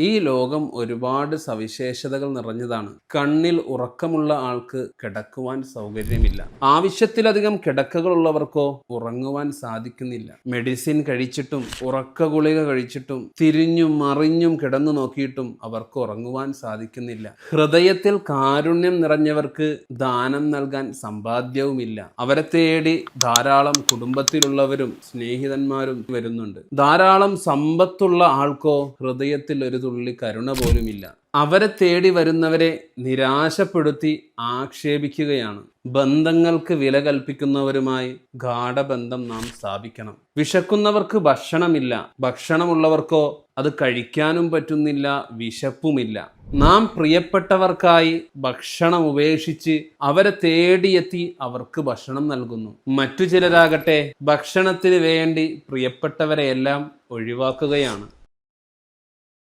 ഈ ലോകം ഒരുപാട് സവിശേഷതകൾ നിറഞ്ഞതാണ്. കണ്ണിൽ ഉറക്കമുള്ള ആൾക്ക് കിടക്കുവാൻ സൗകര്യമില്ല. ആവശ്യത്തിലധികം കിടക്കകളുള്ളവർക്കോ ഉറങ്ങുവാൻ സാധിക്കുന്നില്ല. മെഡിസിൻ കഴിച്ചിട്ടും ഉറക്ക ഗുളിക കഴിച്ചിട്ടും തിരിഞ്ഞും മറിഞ്ഞും കിടന്നു നോക്കിയിട്ടും അവർക്ക് ഉറങ്ങുവാൻ സാധിക്കുന്നില്ല. ഹൃദയത്തിൽ കാരുണ്യം നിറഞ്ഞവർക്ക് ദാനം നൽകാൻ സമ്പാദ്യവുമില്ല. അവരെ തേടി ധാരാളം കുടുംബത്തിലുള്ളവരും സ്നേഹിതന്മാരും വരുന്നുണ്ട്. ധാരാളം സമ്പത്തുള്ള ആൾക്കോ ഹൃദയത്തിൽ ഒരു തുള്ളി കരുണ പോലുമില്ല. അവരെ തേടി വരുന്നവരെ നിരാശപ്പെടുത്തി ആക്ഷേപിക്കുകയാണ്. ബന്ധങ്ങൾക്ക് വില കൽപ്പിക്കുന്നവരുമായി ഗാഠബന്ധം നാം സ്ഥാപിക്കണം. വിശക്കുന്നവർക്ക് ഭക്ഷണമില്ല. ഭക്ഷണമുള്ളവർക്കോ അത് കഴിക്കാനും പറ്റുന്നില്ല വിശപ്പുമില്ല. നാം പ്രിയപ്പെട്ടവർക്കായി ഭക്ഷണം ഉപേക്ഷിച്ച് അവരെ തേടിയെത്തി അവർക്ക് ഭക്ഷണം നൽകുന്നു. മറ്റു ചിലരാകട്ടെ ഭക്ഷണത്തിന് വേണ്ടി പ്രിയപ്പെട്ടവരെയെല്ലാം ഒഴിവാക്കുകയാണ്.